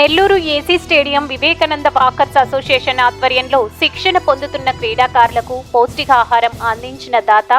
Nellore AC stadium Vivekananda walkers association ఆధ్వర్యంలో శిక్షణ పొందుతున్న క్రీడాకారులకు పౌష్టికాహారం అందించిన దాత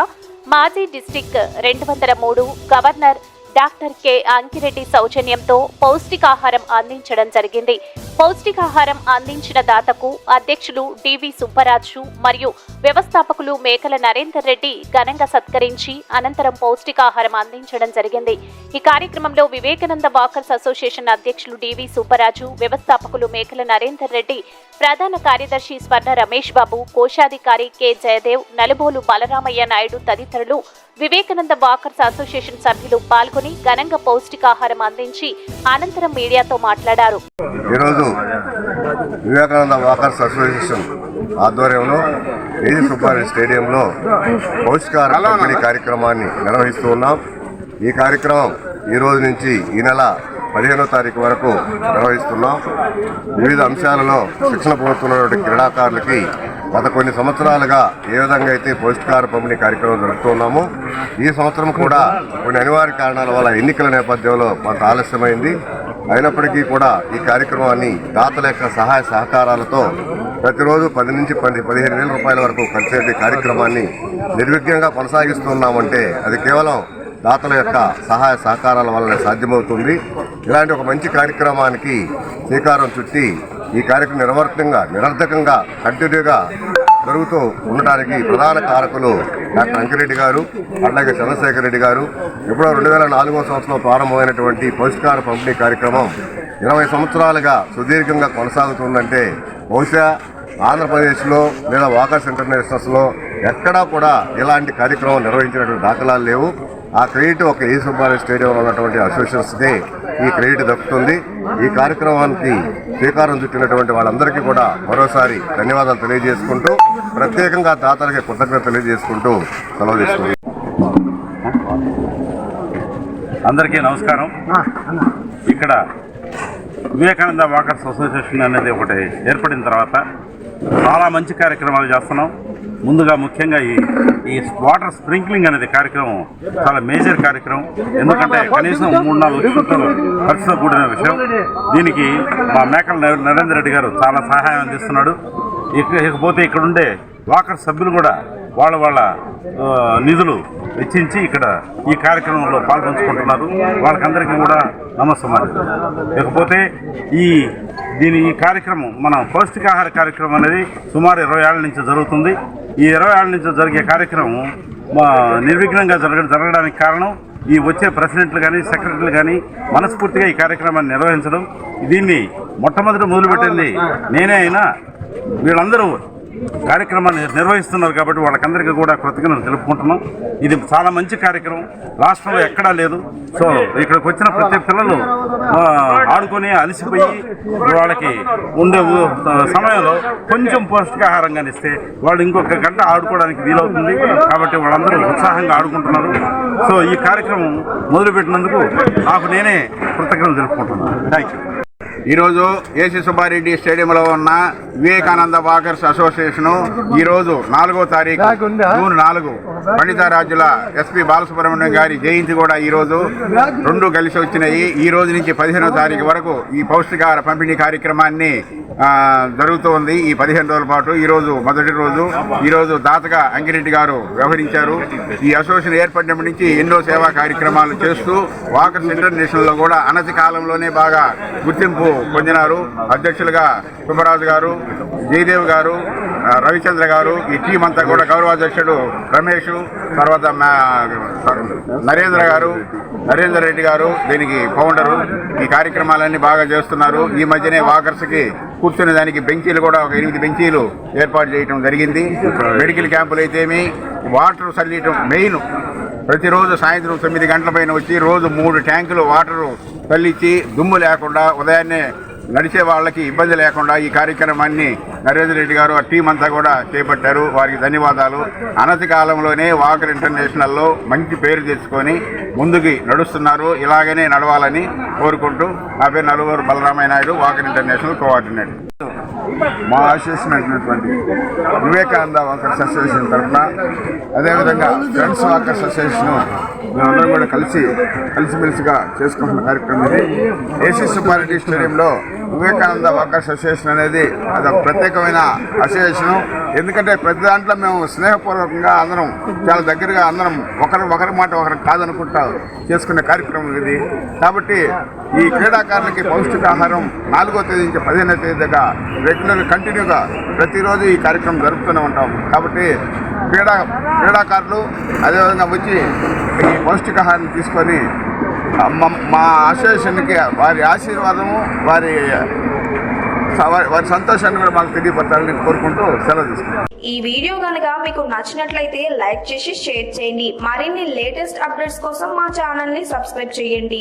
మాజీ డిస్టిక్ రెండు వందల మూడు గవర్నర్ డాక్టర్ కె అంకిరెడ్డి సౌజన్యంతో పౌష్టికాహారం అందించడం జరిగింది. పౌష్టికాహారం అందించిన దాతకు అధ్యక్షులు డివి సుబ్బరాజు మరియు వ్యవస్థాపకులు మేకల నరేందర్ రెడ్డి ఘనంగా సత్కరించి అనంతరం పౌష్టికాహారం అందించడం జరిగింది. ఈ కార్యక్రమంలో వివేకానంద వాకర్స్ అసోసియేషన్ అధ్యక్షులు డివి సుబ్బరాజు వ్యవస్థాపకులు మేకల నరేందర్ రెడ్డి ప్రధాన కార్యదర్శి స్వర్ణ రమేష్ బాబు కోశాధికారి కె జయదేవ్ నలుబోలు బలరామయ్య నాయుడు తదితరులు వివేకానంద వాకర్స్ అసోసియేషన్ సభ్యులు పాల్గొని ఘనంగా పౌష్టికాహారం అందించి అనంతరం మీడియాతో మాట్లాడారు. ఈరోజు వివేకానంద వాకర్స్ అసోసియేషన్ ఆధ్వర్యంలో ఏజీ సుబ్బారెడ్డి స్టేడియంలో పౌష్టికార పంపిణీ కార్యక్రమాన్ని నిర్వహిస్తూ ఉన్నాం. ఈ కార్యక్రమం ఈ రోజు నుంచి ఈ నెల పదిహేనో తారీఖు వరకు నిర్వహిస్తున్నాం. వివిధ అంశాలలో శిక్షణ పొందుతున్నటువంటి క్రీడాకారులకి గత కొన్ని సంవత్సరాలుగా ఏ విధంగా అయితే పౌష్టికార పంపిణీ కార్యక్రమం జరుపుతున్నామో ఈ సంవత్సరం కూడా కొన్ని అనివార్య కారణాల వల్ల ఎన్నికల నేపథ్యంలో కొంత ఆలస్యమైంది. అయినప్పటికీ కూడా ఈ కార్యక్రమాన్ని దాతల యొక్క సహాయ సహకారాలతో ప్రతిరోజు పది నుంచి పది పదిహేను వేల రూపాయల వరకు ఖర్చు కార్యక్రమాన్ని నిర్విఘ్నంగా కొనసాగిస్తున్నామంటే అది కేవలం దాతల యొక్క సహాయ సహకారాల వల్లనే సాధ్యమవుతుంది. ఇలాంటి ఒక మంచి కార్యక్రమానికి శ్రీకారం చుట్టి ఈ కార్యక్రమం నిర్వర్తంగా నిరర్ధకంగా కంటిన్యూగా జరుగుతూ ఉండటానికి ప్రధాన కారకులు డాక్టర్ అంకిరెడ్డి గారు అలాగే చంద్రశేఖర్ రెడ్డి గారు. ఇప్పుడు రెండు వేల నాలుగో సంవత్సరంలో ప్రారంభమైనటువంటి పౌష్టికార పంపిణీ కార్యక్రమం ఇరవై సంవత్సరాలుగా సుదీర్ఘంగా కొనసాగుతుందంటే బహుశా ఆంధ్రప్రదేశ్లో లేదా వాకర్స్ ఇంటర్నేషనల్స్లో ఎక్కడా కూడా ఇలాంటి కార్యక్రమం నిర్వహించినటువంటి దాఖలాలు లేవు. ఆ క్రెడిట్ ఒక ఏ సుబ్బారెడ్డి స్టేడియంలో ఉన్నటువంటి అసోసియేషన్స్కి ఈ క్రెడిట్ దక్కుతుంది. ఈ కార్యక్రమానికి శ్రీకారం చుట్టినటువంటి వాళ్ళందరికీ కూడా మరోసారి ధన్యవాదాలు తెలియజేసుకుంటూ ప్రత్యేకంగా దాతలకి కృతజ్ఞత తెలియజేసుకుంటూ సెలవు తీసుకుంటాం అందరికీ నమస్కారం. ఇక్కడ వివేకానంద వాకర్స్ అసోసియేషన్ అనేది ఒకటి ఏర్పడిన తర్వాత చాలా మంచి కార్యక్రమాలు చేస్తున్నాం. ముందుగా ముఖ్యంగా ఈ ఈ వాటర్ స్ప్రింక్లింగ్ అనేది కార్యక్రమం చాలా మేజర్ కార్యక్రమం. ఎందుకంటే కనీసం మూడు నాలుగు లక్షలు ఖర్చుతో కూడిన విషయం. దీనికి మా మేకల నరేంద్ర నరేందర్ రెడ్డి గారు చాలా సహాయం అందిస్తున్నాడు. ఇక ఇకపోతే ఇక్కడుండే వాకర్ సభ్యులు కూడా వాళ్ళ వాళ్ళ నిధులు వెచ్చించి ఇక్కడ ఈ కార్యక్రమంలో పాల్పంచుకుంటున్నారు. వాళ్ళకందరికీ కూడా నమస్కారం. ఇకపోతే ఈ దీని ఈ కార్యక్రమం మన పౌష్టికాహార కార్యక్రమం అనేది సుమారు ఇరవై ఏళ్ళ నుంచి జరుగుతుంది. ఈ ఇరవై ఏళ్ళ నుంచి జరిగే కార్యక్రమం మా నిర్విఘ్నంగా జరగ జరగడానికి కారణం ఈ వచ్చే ప్రెసిడెంట్లు కానీ సెక్రటరీలు కానీ మనస్ఫూర్తిగా ఈ కార్యక్రమాన్ని నిర్వహించడం. దీన్ని మొట్టమొదటి మొదలుపెట్టింది నేనే అయినా వీళ్ళందరూ కార్యక్రమాన్ని నిర్వహిస్తున్నారు కాబట్టి వాళ్ళకందరికీ కూడా కృతజ్ఞతలు తెలుపుకుంటున్నాం. ఇది చాలా మంచి కార్యక్రమం. రాష్ట్రంలో ఎక్కడా లేదు. సో ఇక్కడికి వచ్చిన ప్రతి పిల్లలు ఆడుకొని అలసిపోయి వాళ్ళకి ఉండే సమయంలో కొంచెం పౌష్టికాహారంగా ఇస్తే వాళ్ళు ఇంకొక గంట ఆడుకోవడానికి వీలవుతుంది. కాబట్టి వాళ్ళందరూ ఉత్సాహంగా ఆడుకుంటున్నారు. సో ఈ కార్యక్రమం మొదలుపెట్టినందుకు నాకు నేనే కృతజ్ఞతలు తెలుపుకుంటున్నాను. థ్యాంక్ యూ ఈరోజు ఏసీ సుబ్బారెడ్డి స్టేడియంలో ఉన్న వివేకానంద వాకర్స్ అసోసియేషన్ ఈరోజు నాలుగో తారీఖు జూన్ నాలుగు పండితారాజుల ఎస్పి బాలసుబ్రహ్మణ్యం గారి జయంతి కూడా ఈరోజు రెండు కలిసి వచ్చినాయి. ఈ రోజు నుంచి పదిహేనో తారీఖు వరకు ఈ పౌష్టికాహార పంపిణీ కార్యక్రమాన్ని జరుగుతూ ఉంది ఈ పదిహేను రోజుల పాటు ఈరోజు మొదటి రోజు. ఈరోజు దాతగా అంగిరెడ్డి గారు వ్యవహరించారు. ఈ అసోసియేషన్ ఏర్పడినప్పటి నుంచి ఎన్నో సేవా కార్యక్రమాలు చేస్తూ వాకర్స్ ఇంటర్నేషనల్లో కూడా అనతి కాలంలోనే బాగా గుర్తింపు పొందినారు. అధ్యక్షులుగా సుబ్బరాజు గారు జయదేవ్ గారు రవిచంద్ర గారు ఈ టీం అంతా కూడా గౌరవాధ్యక్షుడు రమేష్ తర్వాత నరేంద్ర గారు నరేందర్ రెడ్డి గారు దీనికి ఫౌండరు ఈ కార్యక్రమాలన్నీ బాగా చేస్తున్నారు. ఈ మధ్యనే వాకర్స్కి కూర్చునే దానికి బెంచీలు కూడా ఒక ఎనిమిది బెంచీలు ఏర్పాటు చేయడం జరిగింది. మెడికల్ క్యాంపులు అయితేమి వాటర్ చల్లియటం మెయిన్. ప్రతిరోజు సాయంత్రం తొమ్మిది గంటల పైన వచ్చి రోజు మూడు ట్యాంకులు వాటరు తల్లిచ్చి దుమ్ము లేకుండా ఉదయాన్నే నడిచే వాళ్ళకి ఇబ్బంది లేకుండా ఈ కార్యక్రమాన్ని నరేంద్ర రెడ్డి గారు ఆ టీం అంతా కూడా చేపట్టారు. వారికి ధన్యవాదాలు. అనతి కాలంలోనే వాకర్ ఇంటర్నేషనల్లో మంచి పేరు తెచ్చుకొని ముందుకి నడుస్తున్నారు. ఇలాగనే నడవాలని కోరుకుంటూ నా పేరు నలుగురు Balaramaiah Naidu walker international coordinator. మా అసోసియేషన్ అయినటువంటి వివేకానంద వాకర్స్ అసోసియేషన్ తరఫున అదేవిధంగా ఫ్రెండ్స్ వాకర్స్ అసోసియేషన్ మేమందరం కూడా కలిసి కలిసిమెలిసిగా చేసుకుంటున్న కార్యక్రమం ఇది. ఏసీ సుబ్బారెడ్డి స్టేడియంలో వివేకానంద వాకర్స్ అసోసియేషన్ అనేది అదొక ప్రత్యేకమైన అసోసియేషన్ ఎందుకంటే ప్రతి దాంట్లో మేము స్నేహపూర్వకంగా అందరం చాలా దగ్గరగా అందరం ఒకరి ఒకరి మాట ఒకరు కాదనుకుంటా చేసుకునే కార్యక్రమం ఇది. కాబట్టి ఈ క్రీడాకారులకి పౌష్టికాహారం నాలుగో తేదీ నుంచి పదిహేనో తేదీ దాకా రెగ్యులర్ కంటిన్యూగా ప్రతిరోజు ఈ కార్యక్రమం జరుపుతూనే ఉంటాం. కాబట్టి క్రీడా క్రీడాకారులు అదేవిధంగా వచ్చి ఈ పౌష్టికాహారం తీసుకొని మా- అసోసియేషన్కి వారి ఆశీర్వాదము వారి వారి- వారి సంతోషాన్ని కూడా మాకు తెలియపరచాలని కోరుకుంటూ సెలవు తీసుకుంటాం ఈ వీడియో కనుక మీకు నచ్చినట్లయితే లైక్ చేసి షేర్ చేయండి. మరిన్ని లేటెస్ట్ అప్డేట్స్ కోసం మా ఛానల్ని సబ్స్క్రైబ్ చేయండి.